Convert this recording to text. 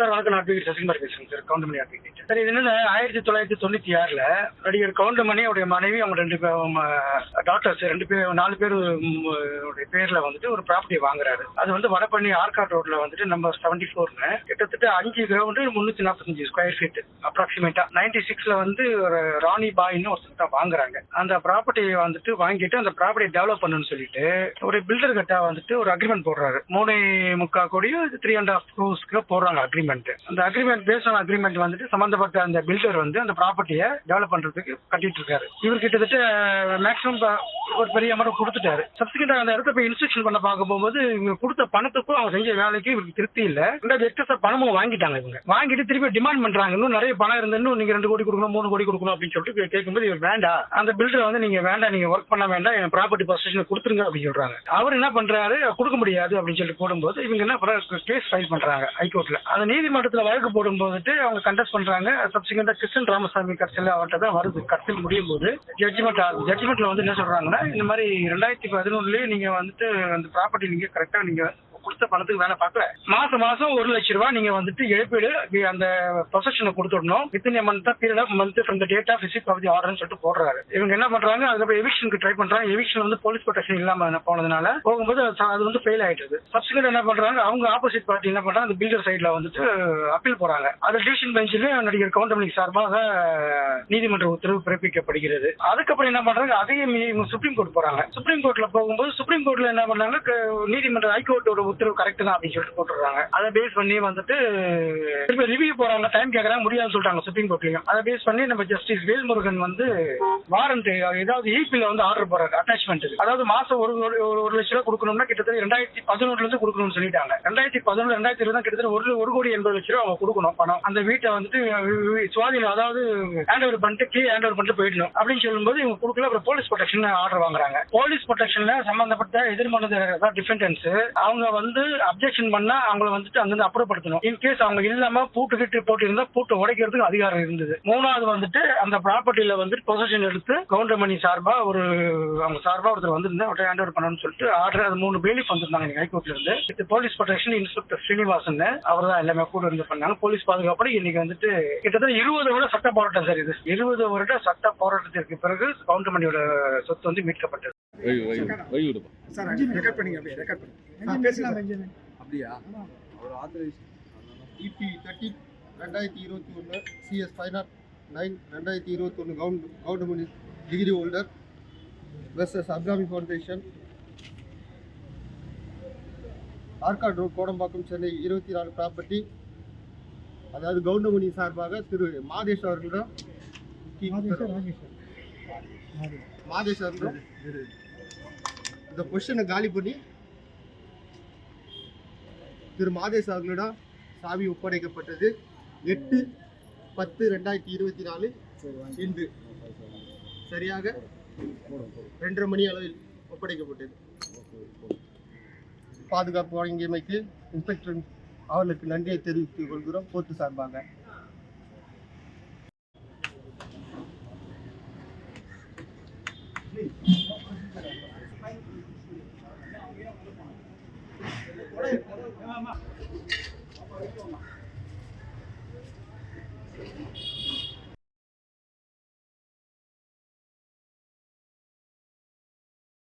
Sir வணக்கம். நான் advocate Sasikumar பேசுறேன் சார். கவுண்டமணி அட்வொகேட் சார் இது என்னன்னா ஆயிரத்தி தொள்ளாயிரத்தி தொண்ணூத்தி ஆறுல நடிகர் கவுண்டமணி அவருடைய மனைவி அவங்க ரெண்டு பேரும் டாக்டர்ஸ் ரெண்டு பேர் நாலு பேர் உடைய பேர்ல வந்துட்டு ஒரு ப்ராப்பர்ட்டி வாங்குறாரு. அது வந்து வடபழனி ஆர்காட் ரோட்ல வந்துட்டு நம்பர் செவன்டி ஃபோர்னு கிட்டத்தட்ட அஞ்சு கிரவுண்டு முன்னூத்தி நாற்பத்தஞ்சு ஸ்கொயர் ஃபீட் அப்ராக்சிமேட்டா நைன்டி சிக்ஸ்ல வந்து ஒரு ராணி பாய்னு ஒருத்தர் தான் வாங்குறாங்க. அந்த ப்ராப்பர்ட்டியை வந்துட்டு வாங்கிட்டு அந்த ப்ராப்பர்ட்டியை டெவலப் பண்ணணும்னு சொல்லிட்டு ஒரு பில்டர் கட்டா வந்துட்டு ஒரு அக்ரிமெண்ட் போடுறாரு. மூணு முக்கா கோடியும் த்ரீ அண்ட் ஹாஃப் க்ரோஸ்க்கு போடுறாங்க அக்ரிமெண்ட் அந்த அக்ரிமெண்ட் பேஸ் ஆன அக்ரிமெண்ட் வந்துட்டு சம்பந்தப்பட்ட அந்த பில்டர் வந்து அந்த ப்ராப்பர்ட்டியை டெவலப் பண்றதுக்கு கட்டிட்டு இருக்காரு. இவர் கிட்டத்தட்ட மேக்ஸிமம் ஒரு பெரிய அமௌண்ட் கொடுத்துட்டாரு. சப்சிக்வெண்டா அந்த இடத்த போய் இன்ஸ்ட்ரக்ஷன் பண்ண பார்க்க போகும்போது இவங்க கொடுத்த பணத்துக்கும் அவங்க செஞ்ச வேலைக்கு இவருக்கு திருப்தி இல்ல. ரெண்டாவது எக்ஸஸ் பணமும் வாங்கிட்டாங்க இவங்க. வாங்கிட்டு திருப்பி டிமாண்ட் பண்றாங்க. இன்னும் நிறைய பணம் இருந்து இன்னும் நீங்க ரெண்டு கோடி கொடுக்கணும் மூணு கோடி கொடுக்கணும் அப்படின்னு சொல்லிட்டு கேட்கும்போது இவர் வேண்டாம் அந்த பில்டர் வந்து நீங்க வேண்டாம் நீங்க ஒர்க் பண்ண வேண்டாம் என் ப்ராப்பர்ட்டி பர்சேஷன் கொடுத்துருங்க அப்படின்னு சொல்றாங்க. அவர் என்ன பண்றாரு? கொடுக்க முடியாது அப்படின்னு சொல்லி போடும்போது இவங்க என்ன கேஸ் ஃபைல் பண்றாங்க ஹைகோர்ட்ல அந்த நீதிமன்றத்துல வழக்கு போடும்போது அவங்க கண்டஸ்ட் பண்றாங்க. சப்சிக்வெண்டா கிருஷ்ணன் ராமசாமி கட்சியில் அவர்கிட்ட தான் வருது. கட்சியில் முடியும் போது ஜட்ஜ்மெண்ட் ஆகுது ஜட்ஜ்மெண்ட்ல வந்து என்ன சொல்றாங்கன்னா இந்த மாதிரி ரெண்டாயிரத்தி பதினொன்னுலயே நீங்க வந்துட்டு அந்த ப்ராப்பர்ட்டி நீங்க கரெக்டா நீங்க கொடுத்த பணத்துக்கு வேலை பார்க்கல. மாசம் மாசம் ஒரு லட்சம் ரூபாய் நீங்க வந்துட்டு இழப்பீடு அந்த ப்ரொசஷனை கொடுத்துடணும் within month period of month from date of receipt of the ஆர்டர்னு சொல்லிட்டு போடுறாரு. இவங்க என்ன பண்றாங்க அதுக்கப்புறம் எவிக்ஷனுக்கு ட்ரை பண்றாங்க. எவிக்ஷன் வந்து போலீஸ் ப்ரொடெக்ஷன் இல்லாம போனதுனால போகும்போது அது வந்து ஃபெயில் ஆயிடுது சப்சிகண்ட் என்ன பண்றாங்க அவங்க ஆப்போசிட் பார்ட்டி என்ன பண்றாங்க அந்த பில்டர் சைட்ல வந்துட்டு அப்பீல் போறாங்க அது டிவிஷன் பெஞ்சில் நடிகர் கவுண்டமணி சார்பாக நீதிமன்ற உத்தரவு பிறப்பிக்கப்படுகிறது. அதுக்கப்புறம் என்ன பண்றாங்க அதையும் சுப்ரீம் கோர்ட் போறாங்க. சுப்ரீம் கோர்ட்ல போகும்போது சுப்ரீம் கோர்ட்ல என்ன பண்றாங்க நீதிமன்ற ஹைகோர்ட்டோட உத்தரவு கரெக்ட் தான் அப்படின்னு சொல்லிட்டு போட்டுருக்காங்க அதை பேஸ் பண்ணி வந்துட்டு திருப்பி ரிவ்யூ போறாங்க. டைம் கேட்கறாங்க முடியாதுன்னு சொல்லிட்டாங்க சுப்ரீம் கோர்ட்லயும் அதை பேஸ் பண்ணி நம்ம ஜஸ்டிஸ் வேல்முருகன் வந்து வாரண்ட் ஏதாவது ஈபில வந்து ஆர்டர் போறாரு அட்டாச்மெண்ட் அதாவது மாசம் ஒரு ஒரு ஒரு- ரூபாய் லட்ச ரூபா கொடுக்கணும்னா கிட்டத்தட்ட ரெண்டாயிரத்தி பதினொன்றுல இருந்து கொடுக்கணும்னு சொல்லிட்டாங்க. ரெண்டாயிரத்தி பதினொன்று ரெண்டாயிரத்தி இருபது கிட்டத்தட்ட ஒரு ஒரு கோடி எண்பது லட்சம் ரூபாய் அவங்க கொடுக்கணும் பணம். அந்த வீட்டை வந்துட்டு வி- சுவாதீனம் அதாவது ஹேண்ட் ஓவர் பண்ணிட்டு கீ ஹேண்ட் ஓவர் பண்ணிட்டு போயிடணும். அப்படின்னு சொல்லும்போது இவங்க கொடுக்கல அப்புறம் போலீஸ் ப்ரொடெக்ஷன் ஆர்டர் வாங்குறாங்க. போலீஸ் ப்ரொடெக்ஷன்ல சம்பந்தப்பட்ட எதிர்மனது டிஃபெண்டன்ஸ் அவங்க வந்து அப்ஜெக்ஷன் பண்ணா அவங்கள வந்துட்டு அங்கிருந்து அப்புறப்படுத்தணும். இன் கேஸ் அவங்க இல்லாம பூட்டு கிட்டு போட்டு இருந்தா பூட்டை உடைக்கிறதுக்கு அதிகாரம் இருந்தது. மூணாவது வந்துட்டு அந்த ப்ராப்பர்ட்டியில வந்துட்டு பொசிஷன் எடுத்து கவுண்டமணி சார்பா ஒரு அவங்க சார்பா ஒருத்தர் வந்திருந்தா அவர்கிட்ட ஹேண்ட் ஓவர் பண்ணணும்னு சொல்லிட்டு ஆர்டர் அது மூணு பேலிஃப் வந்திருந்தாங்க ஹைகோர்ட்ல இருந்து. இது போலீஸ் ப்ரொடெக்ஷன் இன்ஸ்பெக்டர் ஸ்ரீனிவாசன் அவர் தான் எல்லாமே கூட இருந்து பண்ணாங்க. போலீஸ் பாதுகாப்போட இன்னைக்கு வந்துட்டு கிட்டத்தட்ட இருபது வருட சட்ட போராட்டம் சார் இது. இருபது வருட சட்ட போராட்டத்திற்கு பிறகு கவுண்டமணியோட சொத்து வந்து மீட்கப்பட்டது. சார் ரெக்கார்ட் பண்ணி அப்படியே ரெக்கார்ட் பண்ணி ஆ, பேசுங்க அப்படியா? அவர் ஆத்தரைஸ் இபி தேர்ட்டி ரெண்டாயிரத்தி இருபத்தி ஒன்று சிஎஸ் ஃபைவ் நாட் நைன் ரெண்டாயிரத்தி இருபத்தி ஒன்று count Goundamani degree holder versus Abirami foundation Arcot road Kodambakkam Chennai இருபத்தி நாலு ப்ராப்பர்ட்டி அதாவது கவுண்டமணி சார்பாக திரு மாதேஷ் அவர்களிடம் மாதேஷ் அவர்களிடம் இந்த பொசிஷனை காலி பண்ணி திரு மாதேஷ் அவர்களிடம் சாவி ஒப்படைக்கப்பட்டது. எட்டு பத்து ரெண்டாயிரத்தி இருபத்தி நாலு இன்று. சரியாக? ரெண்டரை மணி அளவில் ஒப்படைக்கப்பட்டது. பாதுகாப்பு வழங்கியமைக்கு இன்ஸ்பெக்டர் அவர்களுக்கு நன்றியை தெரிவித்துக் கொள்கிறோம். கோர்ட்டு சார்பாக. 慢慢，嘛。